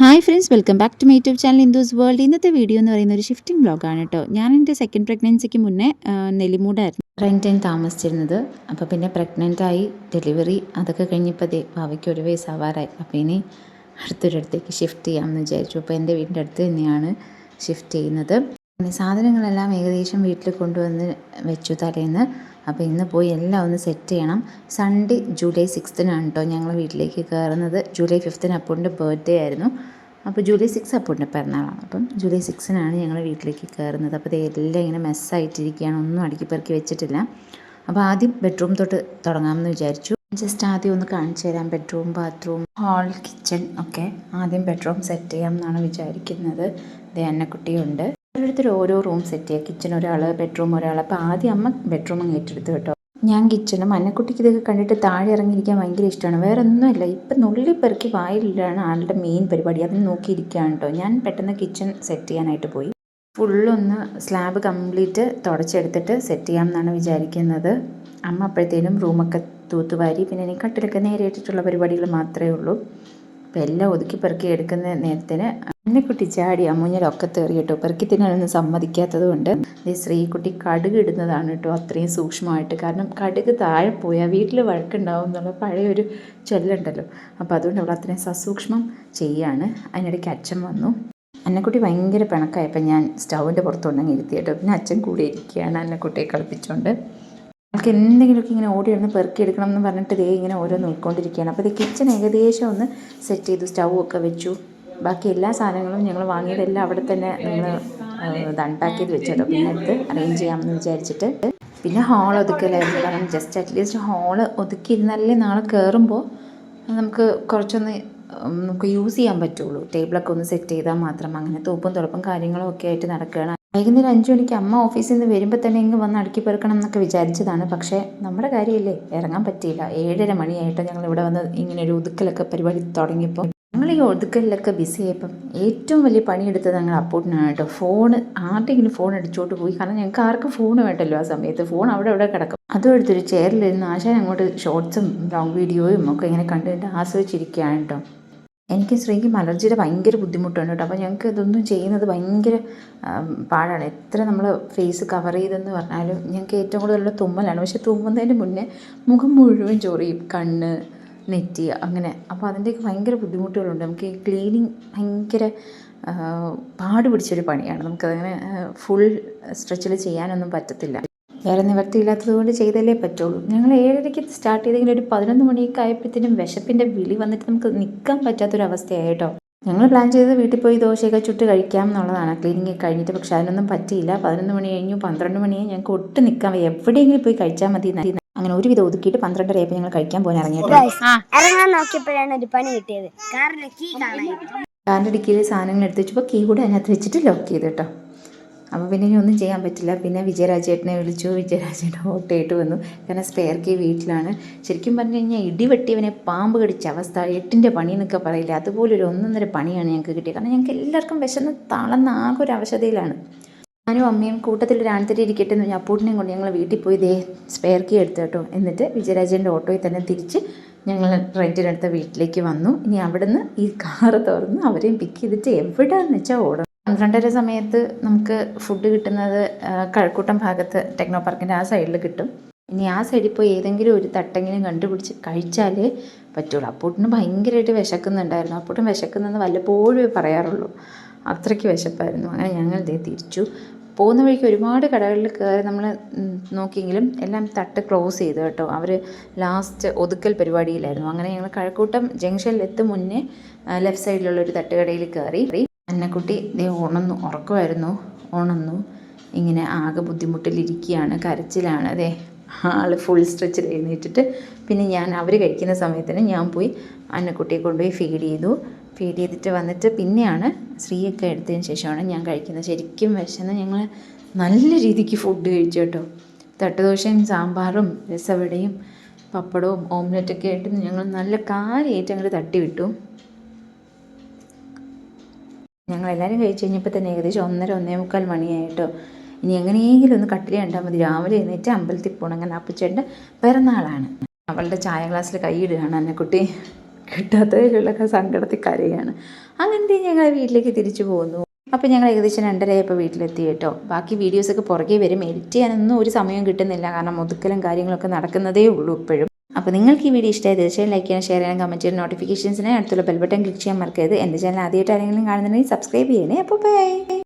Hi friends welcome back to my YouTube channel Indos World ഇന്നത്തെ video എന്ന് പറയുന്ന ഒരു ഷിഫ്റ്റിംഗ് ബ്ലോഗാണ് കേട്ടോ. ഞാൻ എന്റെ സെക്കൻഡ് പ്രഗ്നൻസിക്ക് മുന്നേ നെല്ലിമൂടായിരുന്നു നെല്ലിമൂടായിരുന്നു. റെന്റൈൻ താമസിച്ചിരുന്നത്. അപ്പോൾ പിന്നെ പ്രഗ്നന്റ് ആയി ഡെലിവറി അതൊക്കെ കഴിഞ്ഞപ്പോൾ ദേ ഭാവിക്ക് ഒരു വയസ്സാവാറായി. അപ്പോൾ ഇനി അടുത്തൊരിടത്തേക്ക് ഷിഫ്റ്റ് ചെയ്യാമെന്ന് വിചാരിച്ചു. അപ്പോൾ എന്റെ വീടിന്റെ അടുത്ത് തന്നെയാണ് ഷിഫ്റ്റ് ചെയ്യുന്നത്. പിന്നെ സാധനങ്ങളെല്ലാം ഏകദേശം വീട്ടിൽ കൊണ്ടുവന്ന് വെച്ചു തലേന്ന്. അപ്പോൾ ഇന്ന് പോയി എല്ലാം ഒന്ന് സെറ്റ് ചെയ്യണം. സൺഡേ ജൂലൈ സിക്സ്തിനാണ് കേട്ടോ ഞങ്ങൾ വീട്ടിലേക്ക് കയറുന്നത്. ജൂലൈ ഫിഫ്തിന് അപ്പൂന്റെ ബർത്ത്ഡേ ആയിരുന്നു. അപ്പോൾ ജൂലൈ സിക്സ് അപ്പൂന്റെ പിറന്നാളാണ്. അപ്പം ജൂലൈ സിക്സിനാണ് ഞങ്ങൾ വീട്ടിലേക്ക് കയറുന്നത്. അപ്പോൾ ഇതെല്ലാം ഇങ്ങനെ മെസ്സായിട്ടിരിക്കുകയാണ് ഒന്നും അടുക്കി പെറുക്കി വെച്ചിട്ടില്ല. അപ്പോൾ ആദ്യം ബെഡ്റൂം തൊട്ട് തുടങ്ങാമെന്ന് വിചാരിച്ചു. ജസ്റ്റ് ആദ്യം ഒന്ന് കാണിച്ചു തരാം. ബെഡ്റൂം ബാത്റൂം ഹാൾ കിച്ചൺ ഒക്കെ ആദ്യം ബെഡ്റൂം സെറ്റ് ചെയ്യാം എന്നാണ് വിചാരിക്കുന്നത്. ദേ അന്നക്കുട്ടിയുണ്ട്. ഓരോരുത്തർ ഓരോ റൂം സെറ്റ് ചെയ്യുക കിച്ചൺ ഒരാൾ ബെഡ്റൂം ഒരാൾ അപ്പോൾ ആദ്യം അമ്മ ബെഡ്റൂം അങ്ങ് ഏറ്റെടുത്തു കേട്ടോ. ഞാൻ കിച്ചണും അന്നക്കുട്ടിക്ക് ഇതൊക്കെ കണ്ടിട്ട് താഴെ ഇറങ്ങിയിരിക്കാൻ ഭയങ്കര ഇഷ്ടമാണ്. വേറെ ഒന്നുമില്ല. ഇപ്പം നുള്ളി പെറുക്കി വായിലാണ് ആളുടെ മെയിൻ പരിപാടി. അതിന് നോക്കിയിരിക്കുകയാണ് കേട്ടോ. ഞാൻ പെട്ടെന്ന് കിച്ചൺ സെറ്റ് ചെയ്യാനായിട്ട് പോയി. ഫുള്ളൊന്ന് സ്ലാബ് കംപ്ലീറ്റ് തുടച്ചെടുത്തിട്ട് സെറ്റ് ചെയ്യാം എന്നാണ് വിചാരിക്കുന്നത്. അമ്മ അപ്പോഴത്തേനും റൂമൊക്കെ തൂത്തുവാരി. പിന്നെ എനിക്ക് കട്ടിലൊക്കെ നേരെ ഇട്ടിട്ടുള്ള പരിപാടികൾ മാത്രമേ ഉള്ളൂ. അപ്പോൾ എല്ലാം ഒതുക്കി പെറുക്കി എടുക്കുന്ന നേരത്തിന് അന്നക്കുട്ടി ചാടി അമ്മൂഞ്ഞലൊക്കെ തേറി കേട്ടോ. പെറുക്കി തിന്നാനൊന്നും സമ്മതിക്കാത്തത് കൊണ്ട് ശ്രീകുട്ടി കടുക് ഇടുന്നതാണ് കേട്ടോ അത്രയും സൂക്ഷ്മമായിട്ട്. കാരണം കടുക് താഴെ പോയാൽ വീട്ടിൽ വഴക്കുണ്ടാവും എന്നുള്ള പഴയൊരു ചൊല്ലുണ്ടല്ലോ. അപ്പോൾ അതുകൊണ്ട് അവൾ അത്രയും സസൂക്ഷ്മം ചെയ്യാണ്. അതിനിടയ്ക്ക് അച്ഛൻ വന്നു. അന്നക്കുട്ടി ഭയങ്കര പിണക്കായപ്പോൾ ഞാൻ സ്റ്റൗവിന്റെ പുറത്തുണ്ടെങ്കിൽ ഇരുത്തി കേട്ടോ. പിന്നെ അച്ഛൻ കൂടി ഇരിക്കുകയാണ് അന്നക്കുട്ടിയെ കളിപ്പിച്ചുകൊണ്ട് നമുക്ക് എന്തെങ്കിലുമൊക്കെ ഇങ്ങനെ ഓടി ഇടുന്ന പെറുക്കി എടുക്കണം എന്ന് പറഞ്ഞിട്ട് ദേ ഇങ്ങനെ ഓരോന്ന് നോക്കിക്കൊണ്ടിരിക്കുകയാണ്. അപ്പോൾ ഇത് കിച്ചൺ ഏകദേശം ഒന്ന് സെറ്റ് ചെയ്തു. സ്റ്റൗ ഒക്കെ വെച്ചു. ബാക്കി എല്ലാ സാധനങ്ങളും ഞങ്ങൾ വാങ്ങിയതെല്ലാം അവിടെ തന്നെ നിങ്ങൾ ഇത് അൺപാക്ക് ചെയ്ത് വെച്ചല്ലോ പിന്നെ എടുത്ത് അറേഞ്ച് ചെയ്യാമെന്ന് വിചാരിച്ചിട്ട്. പിന്നെ ഹാൾ ഒതുക്കലായിരുന്നു. കാരണം ജസ്റ്റ് അറ്റ്ലീസ്റ്റ് ഹാൾ ഒതുക്കിയിരുന്നാലേ നാളെ കയറുമ്പോൾ നമുക്ക് കുറച്ചൊന്ന് നമുക്ക് യൂസ് ചെയ്യാൻ പറ്റുള്ളൂ. ടേബിളൊക്കെ ഒന്ന് സെറ്റ് ചെയ്താൽ മാത്രം. അങ്ങനെ തോപ്പും തുറപ്പും കാര്യങ്ങളും ഒക്കെ ആയിട്ട് നടക്കുകയാണ്. വൈകുന്നേരം അഞ്ച് മണിക്ക് അമ്മ ഓഫീസിൽ നിന്ന് വരുമ്പോൾ തന്നെ ഇങ്ങ് വന്ന് അടുക്കി പെറുക്കണം എന്നൊക്കെ വിചാരിച്ചതാണ്. പക്ഷേ നമ്മുടെ കാര്യമല്ലേ ഇറങ്ങാൻ പറ്റിയില്ല. ഏഴര മണിയായിട്ട് ഞങ്ങൾ ഇവിടെ വന്ന് ഇങ്ങനെ ഒരു ഒതുക്കലൊക്കെ പരിപാടി തുടങ്ങിയപ്പോൾ ഞങ്ങൾ ഈ ഒതുക്കലിലൊക്കെ ബിസി ആയപ്പം ഏറ്റവും വലിയ പണിയെടുത്തത് ഞങ്ങൾ അപ്പോട്ടിനാണ് കേട്ടോ. ഫോൺ ആരുടെയെങ്കിലും ഫോൺ അടിച്ചോട്ട് പോയി. കാരണം ഞങ്ങൾക്ക് ആർക്കും ഫോൺ വേണ്ടല്ലോ ആ സമയത്ത്. ഫോൺ അവിടെ അവിടെ കിടക്കും. അതും എടുത്തൊരു ചെയറിലിരുന്ന് ആശാൻ അങ്ങോട്ട് ഷോർട്സും ലോങ് വീഡിയോയും ഒക്കെ ഇങ്ങനെ കണ്ടിട്ട് ആസ്വദിച്ചിരിക്കുകയാണ് കേട്ടോ. എനിക്ക് ശ്രീക്കും അലർജിയുടെ ഭയങ്കര ബുദ്ധിമുട്ടുണ്ട് കേട്ടോ. അപ്പോൾ ഞങ്ങൾക്ക് ഇതൊന്നും ചെയ്യുന്നത് ഭയങ്കര പാടാണ്. എത്ര നമ്മൾ ഫേസ് കവർ ചെയ്തെന്ന് പറഞ്ഞാലും ഞങ്ങൾക്ക് ഏറ്റവും കൂടുതലുള്ള തുമ്മലാണ്. പക്ഷേ തുമ്മുന്നതിന് മുന്നേ മുഖം മുഴുവൻ ചൊറിയും. കണ്ണ് നെറ്റി അങ്ങനെ. അപ്പോൾ അതിന്റെയൊക്കെ ഭയങ്കര ബുദ്ധിമുട്ടുകളുണ്ട്. നമുക്ക് ഈ ക്ലീനിങ് ഭയങ്കര പാട് പിടിച്ചൊരു പണിയാണ്. നമുക്കതങ്ങനെ ഫുൾ സ്ട്രെച്ചിൽ ചെയ്യാനൊന്നും പറ്റത്തില്ല. വേറെ നിവർത്തിയില്ലാത്തത് കൊണ്ട് ചെയ്തല്ലേ പറ്റുള്ളൂ. ഞങ്ങൾ ഏഴരയ്ക്ക് സ്റ്റാർട്ട് ചെയ്തെങ്കിലും ഒരു പതിനൊന്ന് മണിയൊക്കെ ആയപ്പോഴത്തേനും വിശപ്പിന്റെ വിളി വന്നിട്ട് നമുക്ക് നിൽക്കാൻ പറ്റാത്തൊരവസ്ഥയായിട്ടോ. ഞങ്ങൾ പ്ലാൻ ചെയ്തത് വീട്ടിൽ പോയി ദോശയൊക്കെ ചുട്ട് കഴിക്കാം എന്നുള്ളതാണ്. ക്ലീനിങ് കഴിഞ്ഞിട്ട് പക്ഷെ അതിനൊന്നും പറ്റിയില്ല. പതിനൊന്ന് മണി കഴിഞ്ഞു പന്ത്രണ്ട് മണിയെ ഞങ്ങൾക്ക് ഒട്ടും നിൽക്കാൻ എവിടെയെങ്കിലും പോയി കഴിച്ചാൽ മതി അങ്ങനെ ഒരുവിധം ഒതുക്കിയിട്ട് പന്ത്രണ്ടരയപ്പോൾ ഞങ്ങൾ കഴിക്കാൻ പോകാൻ ഇറങ്ങിയിട്ടുണ്ട് ഇറങ്ങാൻ നോക്കിയപ്പോഴാണ് ഒരു പണി കിട്ടിയത്. കാറിന്റെ കീ കാണാൻ കാറിന്റെ ഡിക്കിയിൽ സാധനങ്ങൾ എടുത്ത് വെച്ചപ്പോൾ കീ കൂടെ അതിനകത്ത് വെച്ചിട്ട് ലോക്ക് ചെയ്ത് കേട്ടോ. അപ്പോൾ പിന്നെ ഇനി ഒന്നും ചെയ്യാൻ പറ്റില്ല. പിന്നെ വിജയരാജേട്ടനെ വിളിച്ചു. വിജയരാജേട്ടൻ ഓട്ടയിട്ട് വന്നു. കാരണം സ്പെയർ കീ വീട്ടിലാണ്. ശരിക്കും പറഞ്ഞു കഴിഞ്ഞാൽ ഇടിവെട്ടിയവനെ പാമ്പ് കടിച്ച അവസ്ഥ. എട്ടിന്റെ പണി എന്നൊക്കെ പറയില്ല. അതുപോലൊരു ഒന്നൊന്നര പണിയാണ് ഞങ്ങൾക്ക് കിട്ടിയത്. കാരണം ഞങ്ങൾക്ക് എല്ലാവർക്കും വിശന്ന് തളർന്ന ആകെ ഒരു അവശതയിലാണ്. ഞാനും അമ്മയും കൂട്ടത്തിൽ ഒരു ആൺതരി ഇരിക്കട്ടെ എന്ന് അപ്പൂട്ടിനെയും കൊണ്ട് ഞങ്ങൾ വീട്ടിൽ പോയി ദേ സ്പെയർ കീ എടുത്തു കേട്ടോ. എന്നിട്ട് വിജയരാജന്റെ ഓട്ടോയിൽ തന്നെ തിരിച്ച് ഞങ്ങൾ റെന്റിനടുത്ത വീട്ടിലേക്ക് വന്നു. ഇനി അവിടുന്ന് ഈ കാറ് തുറന്ന് അവരെയും പിക്ക് ചെയ്തിട്ട് എവിടെയാണെന്ന് വെച്ചാൽ ഓടണം. പന്ത്രണ്ടര സമയത്ത് നമുക്ക് ഫുഡ് കിട്ടുന്നത് കഴക്കൂട്ടം ഭാഗത്ത് ടെക്നോ പാർക്കിന്റെ ആ സൈഡിൽ കിട്ടും. ഇനി ആ സൈഡിൽ പോയി ഏതെങ്കിലും ഒരു തട്ടെങ്കിലും കണ്ടുപിടിച്ച് കഴിച്ചാലേ പറ്റുള്ളൂ. അപ്പൂട്ടിന് ഭയങ്കരമായിട്ട് വിശക്കുന്നുണ്ടായിരുന്നു. അപ്പൂട്ടും വിശക്കുന്നെന്ന് വല്ലപ്പോഴും പറയാറുള്ളൂ. അത്രയ്ക്ക് വിശപ്പായിരുന്നു. അങ്ങനെ ഞങ്ങൾ ഇതേ തിരിച്ചു. പോകുന്ന വഴിക്ക് ഒരുപാട് കടകളിൽ കയറി നമ്മൾ നോക്കിയെങ്കിലും എല്ലാം തട്ട് ക്ലോസ് ചെയ്തു കേട്ടോ. അവർ ലാസ്റ്റ് ഒതുക്കൽ പരിപാടിയിലായിരുന്നു. അങ്ങനെ ഞങ്ങൾ കഴക്കൂട്ടം ജംഗ്ഷനിൽ എത്തും മുന്നേ ലെഫ്റ്റ് സൈഡിലുള്ള ഒരു തട്ടുകടയിൽ കയറി. അന്നക്കുട്ടി ദേ ഉണന്നു ഉറക്കമായിരുന്നു. ഉണന്നു ഇങ്ങനെ ആകെ ബുദ്ധിമുട്ടിലിരിക്കുകയാണ് കരച്ചിലാണ്. അതെ ആൾ ഫുൾ സ്ട്രെച്ചിൽ എഴുന്നേറ്റിട്ട് പിന്നെ ഞാൻ അവർ കഴിക്കുന്ന സമയത്തിന് ഞാൻ പോയി അന്നക്കുട്ടിയെ കൊണ്ടുപോയി ഫീഡ് ചെയ്തു. ഫീഡ് ചെയ്തിട്ട് വന്നിട്ട് പിന്നെയാണ് സ്ത്രീയൊക്കെ എടുത്തതിന് ശേഷമാണ് ഞാൻ കഴിക്കുന്നത്. ശരിക്കും വിശന്ന് ഞങ്ങൾ നല്ല രീതിക്ക് ഫുഡ് കഴിച്ചു കേട്ടോ. തട്ടുദോശയും സാമ്പാറും രസവടയും പപ്പടവും ഓംലെറ്റൊക്കെ ആയിട്ട് ഞങ്ങൾ നല്ല കാര്യമായിട്ട് അങ്ങോട്ട് തട്ടിവിട്ടു. ഞങ്ങൾ എല്ലാവരും കഴിച്ച് കഴിഞ്ഞപ്പോൾ തന്നെ ഏകദേശം ഒന്നര ഒന്നേ മുക്കാൽ മണിയായിട്ടോ. ഇനി എങ്ങനെയെങ്കിലും ഒന്ന് കട്ടില കണ്ടാൽ മതി. രാവിലെ എഴുന്നേറ്റ് അമ്പലത്തിൽ പോകണം അങ്ങനെ അപ്പച്ചേട്ടന്റെ പിറന്നാളാണ്. അവളുടെ ചായ ഗ്ലാസ്സിൽ കൈയിടുകയാണ് അന്നക്കുട്ടി. കിട്ടാത്തതിലുള്ള സങ്കടത്തിൽ കരയാണ്. അങ്ങനത്തെ ഞങ്ങൾ വീട്ടിലേക്ക് തിരിച്ചു പോകുന്നു. അപ്പോൾ ഞങ്ങൾ ഏകദേശം രണ്ടരയായപ്പോൾ വീട്ടിലെത്തി കേട്ടോ. ബാക്കി വീഡിയോസൊക്കെ പുറകെ വരും. എഡിറ്റ് ചെയ്യാനൊന്നും ഒരു സമയം കിട്ടുന്നില്ല. കാരണം ഒതുക്കലും കാര്യങ്ങളൊക്കെ നടക്കുന്നതേ ഉള്ളൂ ഇപ്പോഴും. അപ്പോൾ നിങ്ങൾക്ക് ഈ വീഡിയോ ഇഷ്ടമായി തീർച്ചയായും ലൈക്ക് ചെയ്യാൻ ഷെയർ ചെയ്യാൻ കമന്റ് ചെയ്യാൻ നോട്ടിഫിക്കേഷൻസിനെ അടുത്തുള്ള ബെൽ ബട്ടൺ ക്ലിക്ക് ചെയ്യാൻ മറക്കരുത്. എന്റെ ചാനൽ ആദ്യമായിട്ട് ആരെങ്കിലും കാണുന്നുണ്ടെങ്കിൽ സബ്സ്ക്രൈബ് ചെയ്യണേ. അപ്പോൾ ബൈ